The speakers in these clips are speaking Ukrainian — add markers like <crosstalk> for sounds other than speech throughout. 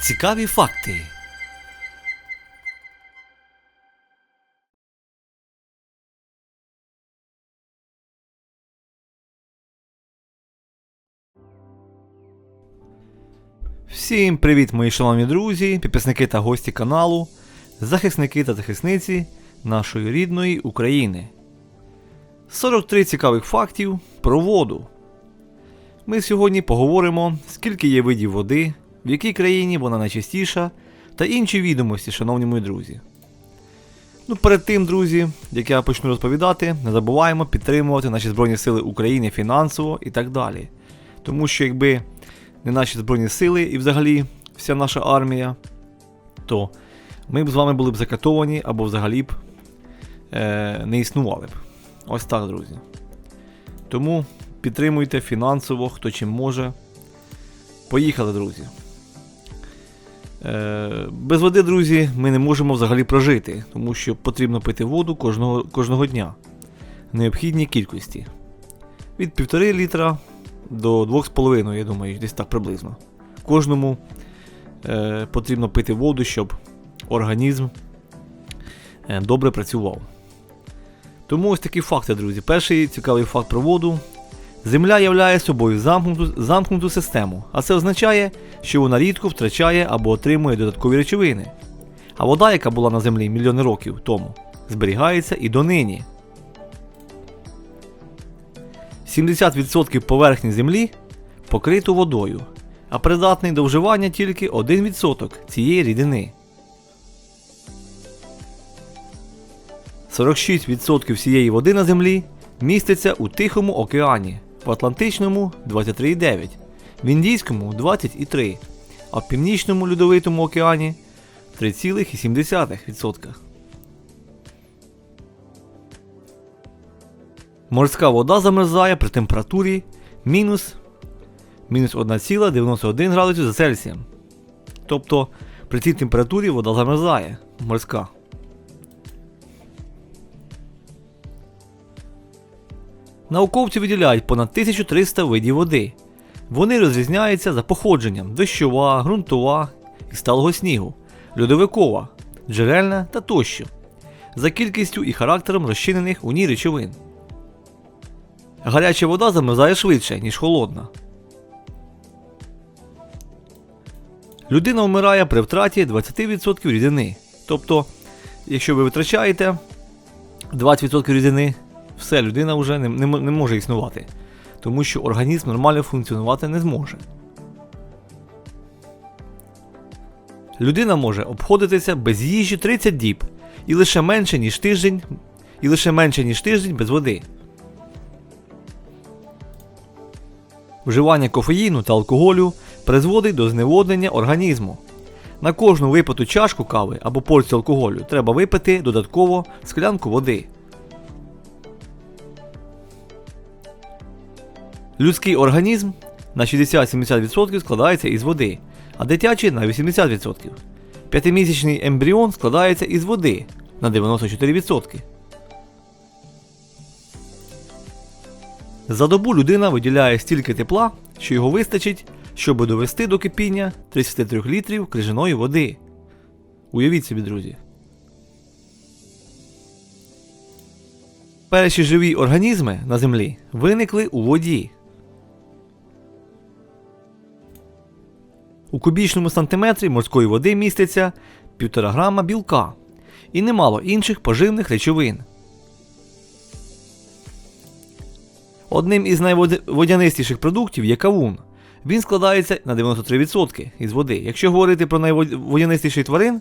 Цікаві факти. Всім привіт, мої шановні друзі, підписники та гості каналу, захисники та захисниці нашої рідної України. 43 цікавих фактів про воду. Ми сьогодні поговоримо, скільки є видів води, в якій країні вона найчастіша, та інші відомості, шановні мої друзі. Ну, перед тим, друзі, як я почну розповідати, не забуваємо підтримувати наші Збройні Сили України фінансово і так далі. Тому що якби не наші Збройні Сили і взагалі вся наша армія, то ми б з вами були б закатовані або взагалі б е, не існували б. Ось так, друзі. Тому підтримуйте фінансово, хто чим може. Поїхали, друзі. Е, без води, друзі, ми не можемо взагалі прожити, тому що потрібно пити воду кожного, кожного дня. Необхідні кількості. Від 1,5 літра до 2,5, я думаю, десь так приблизно. Кожному е, потрібно пити воду, щоб організм е, добре працював. Тому ось такі факти, друзі. Перший цікавий факт про воду. Земля являє собою замкнуту, замкнуту систему, а це означає, що вона рідко втрачає або отримує додаткові речовини. А вода, яка була на землі мільйони років тому, зберігається і донині. 70% поверхні землі покрито водою, а придатний до вживання тільки 1% цієї рідини. 46% всієї води на землі міститься у Тихому океані, в Атлантичному 23,9, в Індійському 20,3, а в Північному Льодовитому океані 3,7%. Морська вода замерзає при температурі мінус, мінус 1,91 градусів за Цельсієм. Тобто при цій температурі вода замерзає морська. Науковці виділяють понад 1300 видів води. Вони розрізняються за походженням дощова, ґрунтова і сталого снігу, льодовикова, джерельна та тощо, за кількістю і характером розчинених у ній речовин. Гаряча вода замерзає швидше, ніж холодна. Людина вмирає при втраті 20% рідини. Тобто, якщо ви витрачаєте 20% рідини, все, людина вже не, не, не може існувати. Тому що організм нормально функціонувати не зможе. Людина може обходитися без їжі 30 діб і лише менше, ніж тиждень, і лише менше, ніж тиждень без води. Вживання кофеїну та алкоголю призводить до зневоднення організму. На кожну випиту чашку кави або порцію алкоголю треба випити додатково склянку води. Людський організм на 60-70% складається із води, а дитячий на 80%. П'ятимісячний ембріон складається із води на 94%. За добу людина виділяє стільки тепла, що його вистачить, щоб довести до кипіння 33 літрів крижаної води. Уявіть собі, друзі. Перші живі організми на землі виникли у воді. У кубічному сантиметрі морської води міститься 1,5 грама білка і немало інших поживних речовин. Одним із найводянистіших продуктів є кавун. Він складається на 93% із води. Якщо говорити про найводянистіших тварин,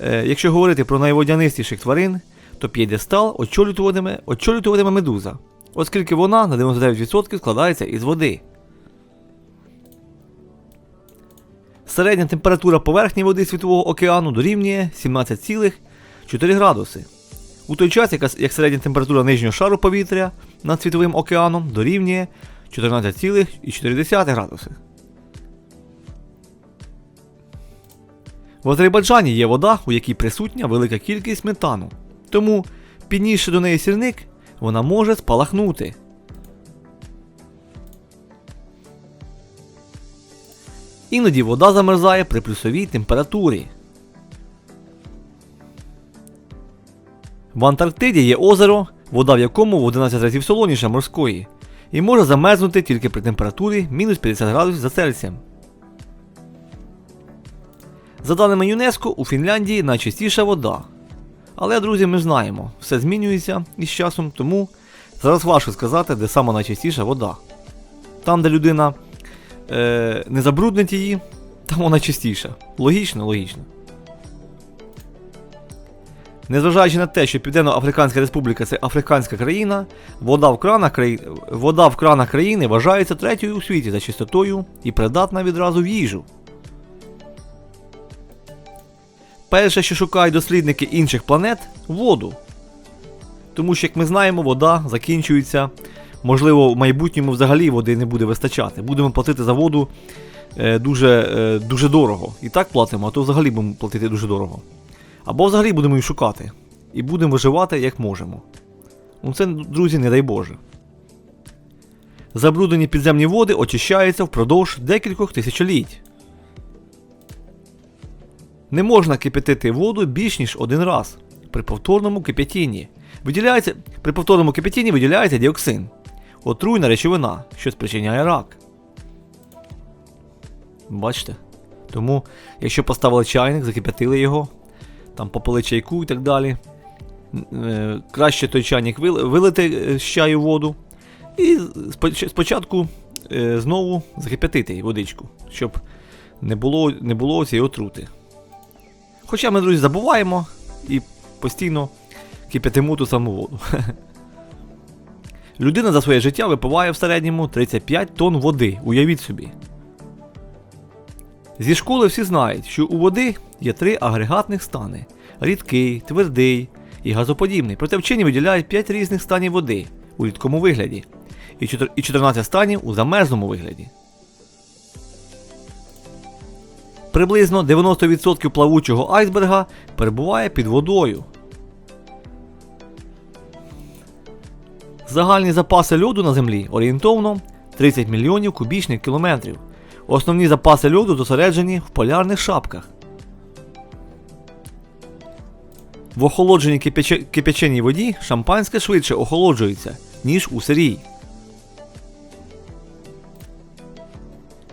е, якщо говорити про найводянистіших тварин, то п'єдестал очолюватиме, очолюватиме медуза, оскільки вона на 99% складається із води. Середня температура поверхні води Світового океану дорівнює 17,4 градуси. У той час, як середня температура нижнього шару повітря над Світовим океаном дорівнює 14,4 градуси. В Азербайджані є вода, у якій присутня велика кількість метану. Тому, піднісши до неї сірник, вона може спалахнути. Іноді вода замерзає при плюсовій температурі. В Антарктиді є озеро, вода в якому в 11 разів солоніша морської, і може замерзнути тільки при температурі мінус 50 градусів за Цельсієм. За даними ЮНЕСКО, у Фінляндії найчистіша вода. Але, друзі, ми знаємо, все змінюється із часом, тому зараз важко сказати, де сама найчистіша вода. Там, де людина е, не забруднить її, там вона чистіша. Логічно, логічно. Незважаючи на те, що Південно-Африканська Республіка це африканська країна, вода в кранах, краї... вода в кранах країни вважається третьою у світі за чистотою і придатна відразу в їжу. Перше, що шукають дослідники інших планет воду. Тому що, як ми знаємо, вода закінчується. Можливо, в майбутньому взагалі води не буде вистачати. Будемо платити за воду е, дуже, е, дуже дорого. І так платимо, а то взагалі будемо платити дуже дорого. Або взагалі будемо її шукати. І будемо виживати як можемо. Ну це, друзі, не дай Боже. Забруднені підземні води очищаються впродовж декількох тисячоліть. Не можна кипятити воду більш ніж один раз. При повторному кипятінні. Виділяється, при повторному кипятінні виділяється діоксин. Отруйна речовина, що спричиняє рак. Бачите? Тому, якщо поставили чайник, закип'ятили його, там попили чайку і так далі. е, Краще той чайник вилити е, з чаю воду. І спочатку е, знову закип'ятити водичку, щоб не було, не було цієї отрути. Хоча ми, друзі, забуваємо і постійно кип'ятимо ту саму воду. <laughs> Людина за своє життя випиває в середньому 35 тонн води, уявіть собі. Зі школи всі знають, що у води є три агрегатних стани: рідкий, твердий і газоподібний. Проте вчені виділяють 5 різних станів води у рідкому вигляді і 14 станів у замерзлому вигляді. Приблизно 90% плавучого айсберга перебуває під водою. Загальні запаси льоду на землі орієнтовно 30 мільйонів кубічних кілометрів. Основні запаси льоду зосереджені в полярних шапках. В охолодженій кипяче- кипяченій воді шампанське швидше охолоджується, ніж у сирій.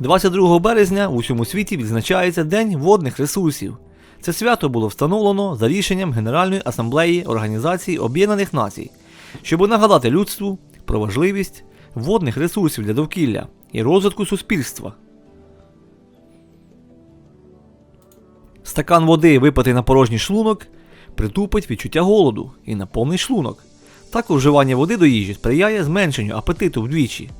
22 березня в усьому світі відзначається День водних ресурсів. Це свято було встановлено за рішенням Генеральної асамблеї Організації Об'єднаних Націй, щоб нагадати людству про важливість водних ресурсів для довкілля і розвитку суспільства. Стакан води, випитий на порожній шлунок, притупить відчуття голоду і на повний шлунок. Також вживання води до їжі сприяє зменшенню апетиту вдвічі.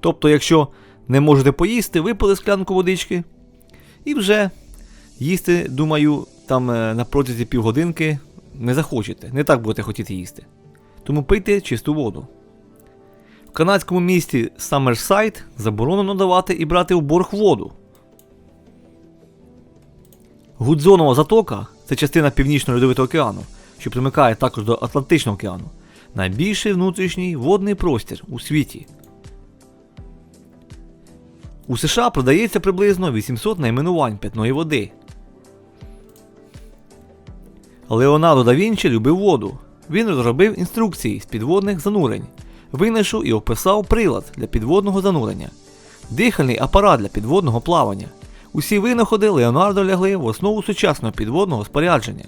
Тобто, якщо не можете поїсти, випили склянку водички і вже їсти, думаю, там е, на протязі півгодинки не захочете, не так будете хотіти їсти. Тому пийте чисту воду. В канадському місті Саммерсайд заборонено давати і брати у борг воду. Гудзонова затока це частина Північного Льодовитого океану, що примикає також до Атлантичного океану. Найбільший внутрішній водний простір у світі. У США продається приблизно 800 найменувань питної води. Леонардо да Вінчі любив воду. Він розробив інструкції з підводних занурень, винайшов і описав прилад для підводного занурення, дихальний апарат для підводного плавання. Усі винаходи Леонардо лягли в основу сучасного підводного спорядження.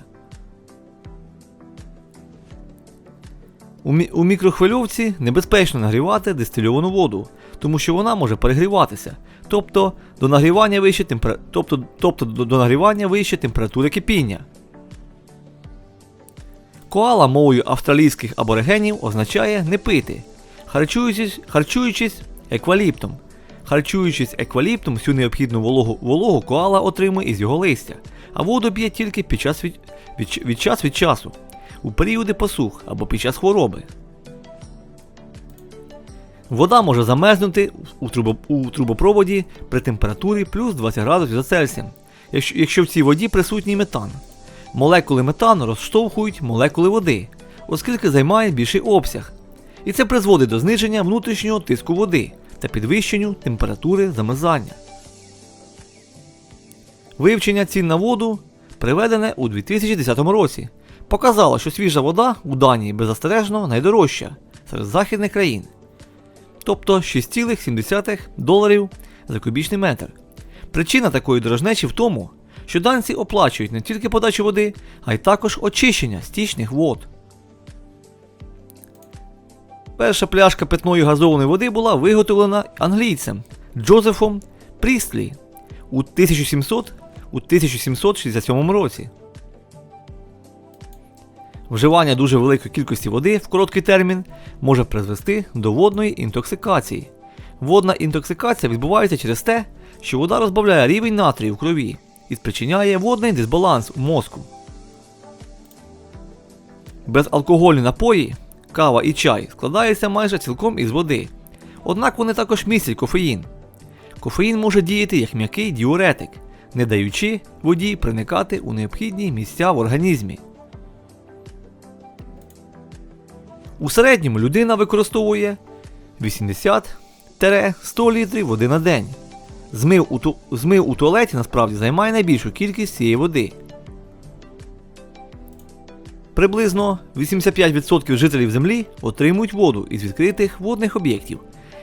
У, мі- у мікрохвильовці небезпечно нагрівати дистильовану воду, тому що вона може перегріватися, тобто до нагрівання вище, тобто, тобто до, до нагрівання вище температури кипіння. Коала мовою австралійських аборигенів означає не пити, харчуючись, харчуючись екваліптом. Харчуючись екваліптом, всю необхідну вологу, вологу коала отримує із його листя, а воду п'є тільки під час від, від, від час від часу, у періоди посух або під час хвороби. Вода може замерзнути у, трубо, у трубопроводі при температурі плюс 20 градусів за Цельсієм, якщо, якщо в цій воді присутній метан. Молекули метану розштовхують молекули води, оскільки займає більший обсяг. І це призводить до зниження внутрішнього тиску води та підвищенню температури замерзання. Вивчення цін на воду, приведене у 2010 році, показало, що свіжа вода у Данії беззастережно найдорожча серед західних країн, тобто 6,7 доларів за кубічний метр. Причина такої дорожнечі в тому, що данці оплачують не тільки подачу води, а й також очищення стічних вод. Перша пляшка питної газованої води була виготовлена англійцем Джозефом Прістлі у 1700 у 1767 році. Вживання дуже великої кількості води в короткий термін може призвести до водної інтоксикації. Водна інтоксикація відбувається через те, що вода розбавляє рівень натрію в крові і спричиняє водний дисбаланс у мозку. Безалкогольні напої, кава і чай складаються майже цілком із води. Однак вони також містять кофеїн. Кофеїн може діяти як м'який діуретик, не даючи воді проникати у необхідні місця в організмі. У середньому людина використовує 80-100 літрів води на день. Змив у, ту... Змив у туалеті насправді займає найбільшу кількість цієї води. Приблизно 85% жителів Землі отримують воду із відкритих водних об'єктів.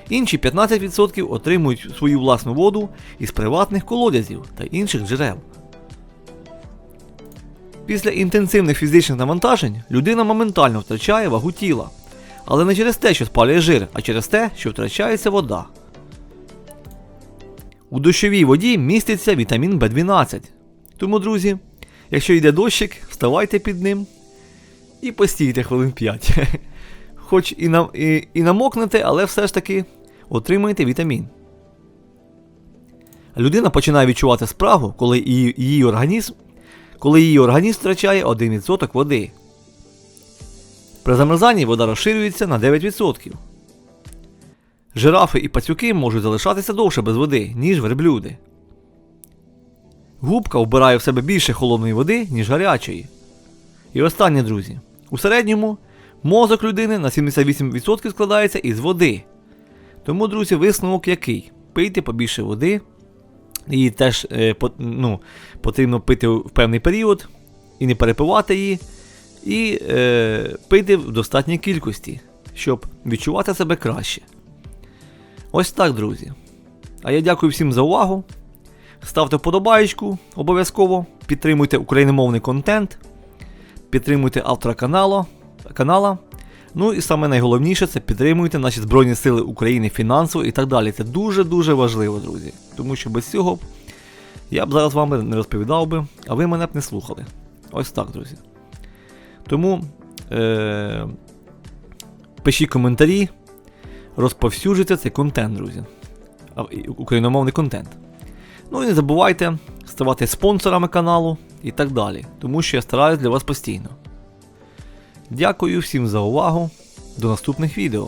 Інші 15% отримують свою власну воду із приватних колодязів та інших джерел. Після інтенсивних фізичних навантажень людина моментально втрачає вагу тіла. Але не через те, що спалює жир, а через те, що втрачається вода. У дощовій воді міститься вітамін В12. Тому, друзі, якщо йде дощик, вставайте під ним і постійте хвилин 5. <laughs> Хоч і, на, і, і намокнете, але все ж таки отримаєте вітамін. Людина починає відчувати спрагу, коли її, її організм коли її організм втрачає 1% води. При замерзанні вода розширюється на 9%. Жирафи і пацюки можуть залишатися довше без води, ніж верблюди. Губка вбирає в себе більше холодної води, ніж гарячої. І останнє, друзі. У середньому мозок людини на 78% складається із води. Тому, друзі, висновок який? Пийте побільше води. Її теж е, по, ну, потрібно пити в певний період і не перепивати її. І е, пити в достатній кількості, щоб відчувати себе краще. Ось так, друзі. А я дякую всім за увагу. Ставте вподобаєчку обов'язково, підтримуйте україномовний контент, підтримуйте автора каналу, канала. Ну і саме найголовніше це підтримуйте наші Збройні Сили України фінансово і так далі. Це дуже-дуже важливо, друзі. Тому що без цього я б зараз вам не розповідав би, а ви мене б не слухали. Ось так, друзі. Тому е- пишіть коментарі, розповсюджуйте цей контент, друзі. Україномовний контент. Ну і не забувайте ставати спонсорами каналу і так далі. Тому що я стараюсь для вас постійно. Дякую всім за увагу. До наступних відео.